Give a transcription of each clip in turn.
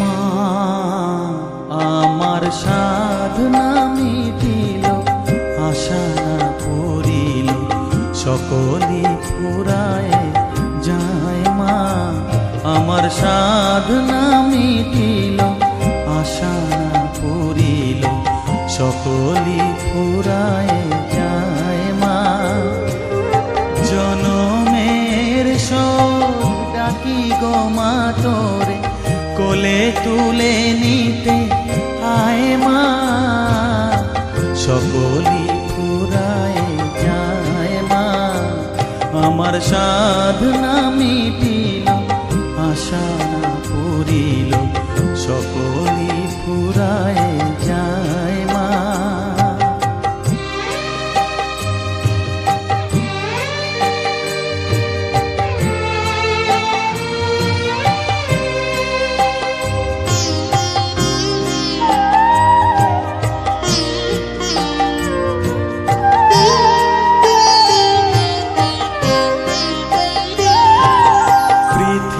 মা, আমার সাধনা মিটিল, আশা না পুরিল সকলি পুরায় যায় মা। আমার সাধনা মিটিল, আশা না পুরিল সকলি পুরায় যায় মা। জনমের সব ডাকি গো মা তোরে কোলে তুলে নিতে। আয় মা সকলি পুরায় যায় মা। আমার সাধনা মিটিল, আশা পুরিল সকলি পুরায় যায় মা।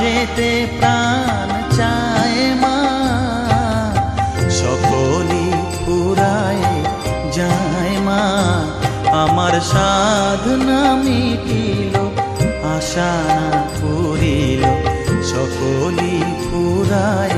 যেতে প্রাণ চায় মা। সকলি পুরায় যায় মা। আমার সাধনা মিটিল, আশা পুরিল সকলি ফুরায়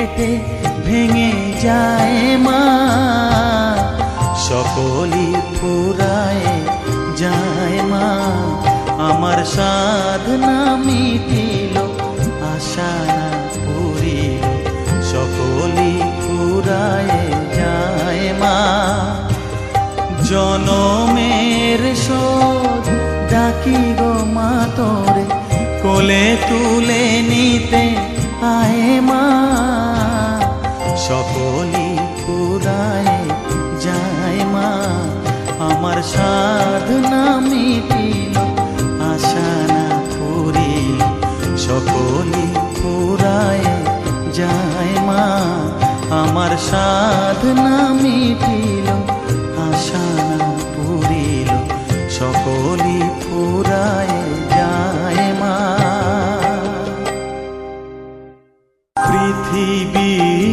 বুক ফেটে ভেঙে যায় মা। সকলি ফুরায় যায় মা। আমার সাধনা মিটিল, আশা পুরিল সকলি ফুরায় যায় মা। জনমের শোধ ডাকি গো মা তোরে, কোলে তুলে নিতে আয় মা। সকলি ফুরায় যায় মা। আমার সাধনা মিটিল, আশা না পুরিল সকলি ফুরায় যায় মা। আমার সাধনা মিটিল, আশা না পুরিল সকলি ফুরায় যায় মা।